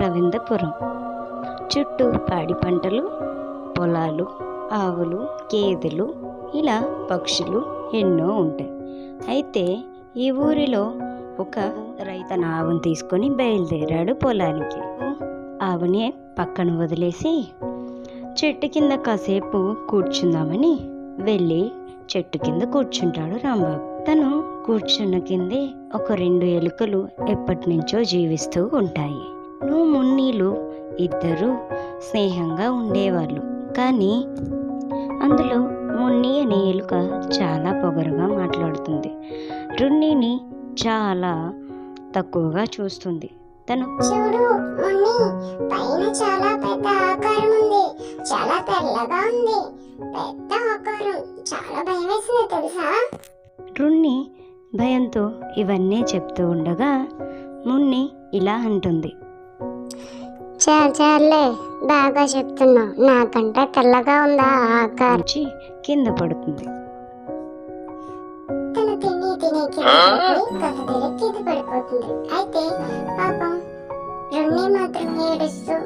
అరవిందపురం. చుట్టూ పాడి పంటలు పొలాలు ఆవులు గేదెలు ఇలా పక్షులు ఎన్నో ఉంటాయి. అయితే ఈ ఊరిలో ఒక రైతన ఆవును తీసుకొని బయలుదేరాడు పొలానికి. ఆవుని పక్కన వదిలేసి చెట్టు కింద కాసేపు కూర్చుందామని వెళ్ళి చెట్టు కింద కూర్చుంటాడు రాంబాబు. తను కూర్చున్న కిందే ఒక రెండు ఎలుకలు ఎప్పటి నుంచో జీవిస్తూ ఉంటాయి. మున్నీలు ఇద్దరు స్నేహంగా ఉండేవాళ్ళు. కానీ అందులో మున్ని అనే ఎలుక చాలా పొగరుగా మాట్లాడుతుంది. రున్నిని చాలా తక్కువగా చూస్తుంది. తను చూడు మున్ని పైన చాలా పెద్ద ఆకారం ఉంది. చాలా తెల్లగా ఉంది. పెద్ద ఆకారం. చాలా భయం వేసింది తెలుసా? రున్ని భయంతో ఇవన్నీ చెప్తూ ఉండగా మున్ని ఇలా అంటుంది. చాలు చాలే బాగా చెప్తున్నావు నాకంటే తెల్లగా ఉందా ఆకారం? కింద పడుతుంది. తను తిని తిని కింద కింద పడిపోతుంది. అయితే పాపం రున్ని మాత్రం ఏడుస్తూ